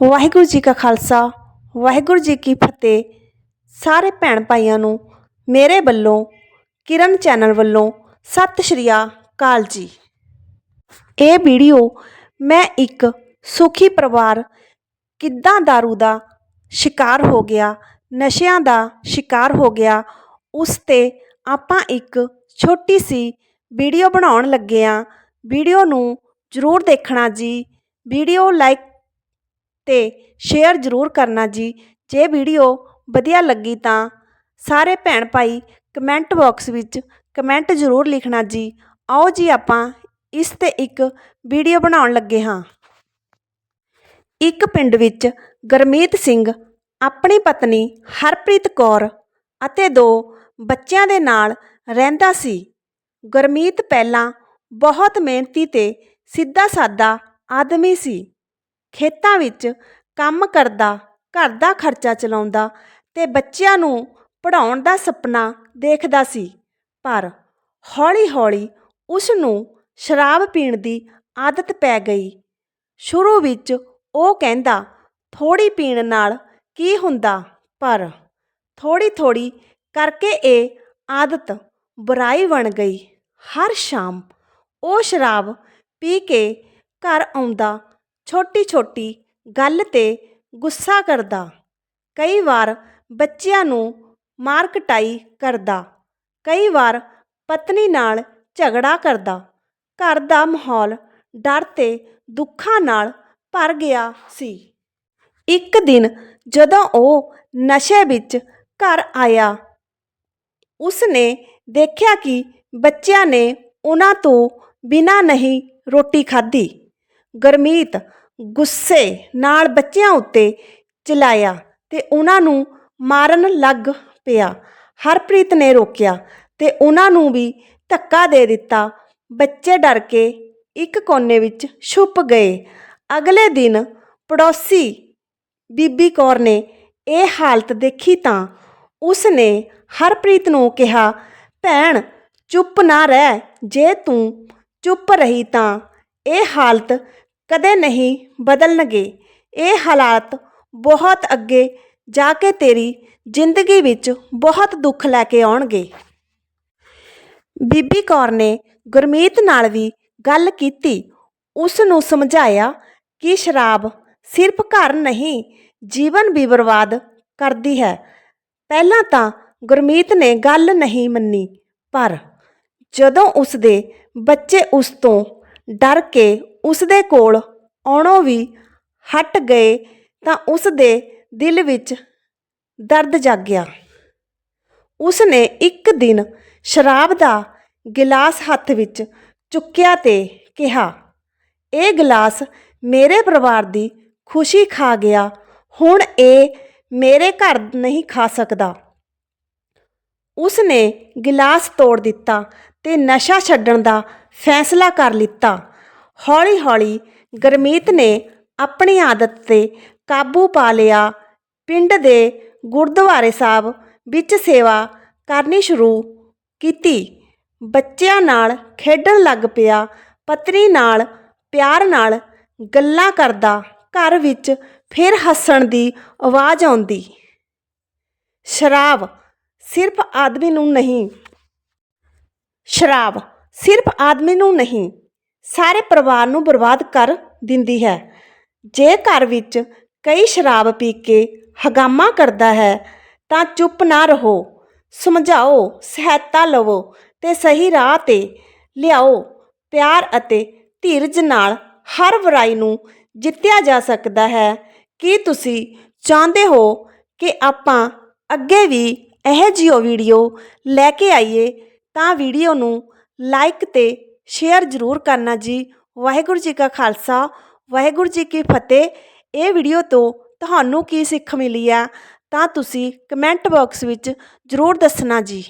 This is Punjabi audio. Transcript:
ਵਾਹਿਗੁਰੂ ਜੀ ਕਾ ਖਾਲਸਾ, ਵਾਹਿਗੁਰੂ ਜੀ ਕੀ ਫਤਿਹ। ਸਾਰੇ ਭੈਣ ਭਾਈਆਂ ਨੂੰ ਮੇਰੇ ਵੱਲੋਂ, ਕਿਰਨ ਚੈਨਲ ਵੱਲੋਂ ਸਤਿ ਸ਼੍ਰੀ ਅਕਾਲ ਜੀ। ਇਹ ਵੀਡੀਓ ਮੈਂ ਇੱਕ ਸੁਖੀ ਪਰਿਵਾਰ ਕਿੱਦਾਂ दारू ਦਾ ਸ਼ਿਕਾਰ ਹੋ ਗਿਆ, ਨਸ਼ਿਆਂ ਦਾ ਸ਼ਿਕਾਰ ਹੋ ਗਿਆ, ਉਸ ਤੇ ਆਪਾਂ ਇੱਕ ਛੋਟੀ ਸੀ ਵੀਡੀਓ ਬਣਾਉਣ ਲੱਗੇ ਆ। ਵੀਡੀਓ ਨੂੰ ਜ਼ਰੂਰ ਦੇਖਣਾ ਜੀ। ਵੀਡੀਓ ਲਾਈਕ ਤੇ ਸ਼ੇਅਰ ਜ਼ਰੂਰ ਕਰਨਾ ਜੀ। ਜੇ ਵੀਡੀਓ ਵਧੀਆ ਲੱਗੀ ਤਾਂ ਸਾਰੇ ਭੈਣ ਭਾਈ ਕਮੈਂਟ ਬਾਕਸ ਵਿੱਚ ਕਮੈਂਟ ਜ਼ਰੂਰ ਲਿਖਣਾ ਜੀ। ਆਓ ਜੀ ਆਪਾਂ ਇਸ ਤੇ ਇੱਕ ਵੀਡੀਓ ਬਣਾਉਣ ਲੱਗੇ ਹਾਂ। ਇੱਕ ਪਿੰਡ ਵਿੱਚ ਗਰਮੀਤ ਸਿੰਘ, ਆਪਣੀ ਪਤਨੀ ਹਰਪ੍ਰੀਤ ਕੌਰ ਅਤੇ ਦੋ ਬੱਚਿਆਂ ਦੇ ਨਾਲ ਰਹਿੰਦਾ ਸੀ। ਗਰਮੀਤ ਪਹਿਲਾਂ ਬਹੁਤ ਮਿਹਨਤੀ ਤੇ ਸਿੱਧਾ ਸਾਦਾ ਆਦਮੀ ਸੀ। ਖੇਤਾਂ ਵਿੱਚ ਕੰਮ ਕਰਦਾ, ਘਰ ਦਾ ਖਰਚਾ ਚਲਾਉਂਦਾ ਅਤੇ ਬੱਚਿਆਂ ਨੂੰ ਪੜ੍ਹਾਉਣ ਦਾ ਸੁਪਨਾ ਦੇਖਦਾ ਸੀ। ਪਰ ਹੌਲੀ-ਹੌਲੀ ਉਸ ਨੂੰ ਸ਼ਰਾਬ ਪੀਣ ਦੀ ਆਦਤ ਪੈ ਗਈ। ਸ਼ੁਰੂ ਵਿੱਚ ਉਹ ਕਹਿੰਦਾ, ਥੋੜ੍ਹੀ ਪੀਣ ਨਾਲ ਕੀ ਹੁੰਦਾ? ਪਰ ਥੋੜ੍ਹੀ ਥੋੜ੍ਹੀ ਕਰਕੇ ਇਹ ਆਦਤ ਬੁਰਾਈ ਬਣ ਗਈ। ਹਰ ਸ਼ਾਮ ਉਹ ਸ਼ਰਾਬ ਪੀ ਕੇ ਘਰ ਆਉਂਦਾ ਛੋਟੀ-ਛੋਟੀ ਗੱਲ ਤੇ ਗੁੱਸਾ ਕਰਦਾ। ਕਈ ਵਾਰ ਬੱਚਿਆਂ ਨੂੰ ਮਾਰ ਕਟਾਈ ਕਰਦਾ। ਕਈ ਵਾਰ ਪਤਨੀ ਨਾਲ ਝਗੜਾ ਕਰਦਾ। ਘਰ ਦਾ ਮਾਹੌਲ ਡਰ ਤੇ ਦੁੱਖਾਂ ਨਾਲ ਭਰ ਗਿਆ ਸੀ। ਇੱਕ ਦਿਨ ਜਦੋਂ ਉਹ ਨਸ਼ੇ ਵਿੱਚ ਘਰ ਆਇਆ, ਉਸਨੇ ਦੇਖਿਆ ਕਿ ਬੱਚਿਆਂ ਨੇ ਉਹਨਾਂ ਤੋਂ ਬਿਨਾਂ ਨਹੀਂ ਰੋਟੀ ਖਾਧੀ। ਗਰਮੀਤ ਗੁੱਸੇ ਨਾਲ ਬੱਚਿਆਂ ਉੱਤੇ ਚਲਾਇਆ ਤੇ ਉਹਨਾਂ ਨੂੰ ਮਾਰਨ ਲੱਗ ਪਿਆ। ਹਰਪ੍ਰੀਤ ਨੇ ਰੋਕਿਆ ਤੇ ਉਹਨਾਂ ਨੂੰ ਵੀ ਧੱਕਾ ਦੇ ਦਿੱਤਾ। ਬੱਚੇ ਡਰ ਕੇ ਇੱਕ ਕੋਨੇ ਵਿੱਚ ਛੁਪ ਗਏ। ਅਗਲੇ ਦਿਨ ਪੜੋਸੀ ਬੀਬੀ ਕੌਰ ਨੇ ਇਹ ਹਾਲਤ ਦੇਖੀ ਤਾਂ ਉਸ ਨੇ ਹਰਪ੍ਰੀਤ ਨੂੰ ਕਿਹਾ, ਭੈਣ, ਚੁੱਪ ਨਾ ਰਹਿ। ਜੇ ਤੂੰ ਚੁੱਪ ਰਹੀ ਤਾਂ ਇਹ ਹਾਲਤ ਕਦੇ ਨਹੀਂ ਬਦਲਣਗੇ। ਇਹ ਹਾਲਾਤ ਬਹੁਤ ਅੱਗੇ ਜਾ ਕੇ ਤੇਰੀ ਜ਼ਿੰਦਗੀ ਵਿੱਚ ਬਹੁਤ ਦੁੱਖ ਲੈ ਕੇ ਆਉਣਗੇ। ਬੀਬੀ ਕੌਰ ਨੇ ਗੁਰਮੀਤ ਨਾਲ ਵੀ ਗੱਲ ਕੀਤੀ। ਉਸ ਨੂੰ ਸਮਝਾਇਆ ਕਿ ਸ਼ਰਾਬ ਸਿਰਫ ਘਰ ਨਹੀਂ, ਜੀਵਨ ਵੀ ਬਰਬਾਦ ਕਰਦੀ ਹੈ। ਪਹਿਲਾਂ ਤਾਂ ਗੁਰਮੀਤ ਨੇ ਗੱਲ ਨਹੀਂ ਮੰਨੀ, ਪਰ ਜਦੋਂ ਉਸ ਦੇ ਬੱਚੇ ਉਸ ਤੋਂ ਡਰ ਕੇ ਉਸ ਦੇ ਕੋਲ ਆਉਣੋਂ ਵੀ ਹਟ ਗਏ ਤਾਂ ਉਸ ਦੇ ਦਿਲ ਵਿੱਚ ਦਰਦ ਜਾਗਿਆ। ਉਸ ਨੇ ਇੱਕ ਦਿਨ ਸ਼ਰਾਬ ਦਾ ਗਿਲਾਸ ਹੱਥ ਵਿੱਚ ਚੁੱਕਿਆ ਤੇ ਕਿਹਾ, ਇਹ ਗਿਲਾਸ ਮੇਰੇ ਪਰਿਵਾਰ ਦੀ ਖੁਸ਼ੀ ਖਾ ਗਿਆ, ਹੁਣ ਇਹ ਮੇਰੇ ਘਰ ਨਹੀਂ ਖਾ ਸਕਦਾ। ਉਸ ਨੇ ਗਿਲਾਸ ਤੋੜ ਦਿੱਤਾ ਤੇ ਨਸ਼ਾ ਛੱਡਣ ਦਾ ਫੈਸਲਾ ਕਰ ਲਿੱਤਾ। ਹੌਲੀ-ਹੌਲੀ ਗਰਮੀਤ ਨੇ ਆਪਣੀ ਆਦਤ ਤੇ ਕਾਬੂ ਪਾ ਲਿਆ। ਪਿੰਡ ਦੇ ਗੁਰਦੁਆਰੇ ਸਾਹਿਬ ਵਿੱਚ ਸੇਵਾ ਕਰਨੀ ਸ਼ੁਰੂ ਕੀਤੀ। ਬੱਚਿਆਂ ਨਾਲ ਖੇਡਣ ਲੱਗ ਪਿਆ। ਪਤਨੀ ਨਾਲ, ਪਿਆਰ ਨਾਲ ਗੱਲਾਂ ਕਰਦਾ, ਘਰ ਵਿੱਚ ਫਿਰ ਹੱਸਣ ਦੀ ਆਵਾਜ਼ ਆਉਂਦੀ। ਸ਼ਰਾਬ ਸਿਰਫ ਆਦਮੀ ਨੂੰ ਨਹੀਂ। ਸ਼ਰਾਬ ਸਿਰਫ ਆਦਮੀ ਨੂੰ ਨਹੀਂ। ਸਾਰੇ ਪਰਿਵਾਰ ਨੂੰ ਬਰਬਾਦ ਕਰ ਦਿੰਦੀ ਹੈ। ਜੇ ਘਰ ਵਿੱਚ ਕਈ ਸ਼ਰਾਬ ਪੀ ਕੇ ਹਗਾਮਾ ਕਰਦਾ ਹੈ, ਤਾਂ ਚੁੱਪ ਨਾ ਰਹੋ। ਸਮਝਾਓ, ਸਹਾਇਤਾ ਲਵੋ ਤੇ ਸਹੀ ਰਾਹ ਤੇ ਲਿਆਓ। ਪਿਆਰ ਅਤੇ ਧੀਰਜ ਨਾਲ ਹਰ ਬੁਰਾਈ ਨੂੰ ਜਿੱਤਿਆ ਜਾ ਸਕਦਾ ਹੈ। ਕੀ ਤੁਸੀਂ ਚਾਹੁੰਦੇ ਹੋ ਕਿ ਆਪਾਂ ਅੱਗੇ ਵੀ ਇਹ ਜਿਹੀ ਵੀਡੀਓ ਲੈ ਕੇ ਆਈਏ? ਤਾਂ ਵੀਡੀਓ ਨੂੰ ਲਾਈਕ ਤੇ ਸ਼ੇਅਰ ਜ਼ਰੂਰ ਕਰਨਾ ਜੀ। ਵਾਹਿਗੁਰੂ ਜੀ ਕਾ ਖਾਲਸਾ, ਵਾਹਿਗੁਰੂ ਜੀ ਕੀ ਫਤਿਹ। ਇਹ ਵੀਡੀਓ ਤੋਂ ਤੁਹਾਨੂੰ ਕੀ ਸਿੱਖ ਮਿਲੀ ਆ, ਤਾਂ ਤੁਸੀਂ ਕਮੈਂਟ ਬਾਕਸ ਵਿੱਚ ਜ਼ਰੂਰ ਦੱਸਣਾ ਜੀ।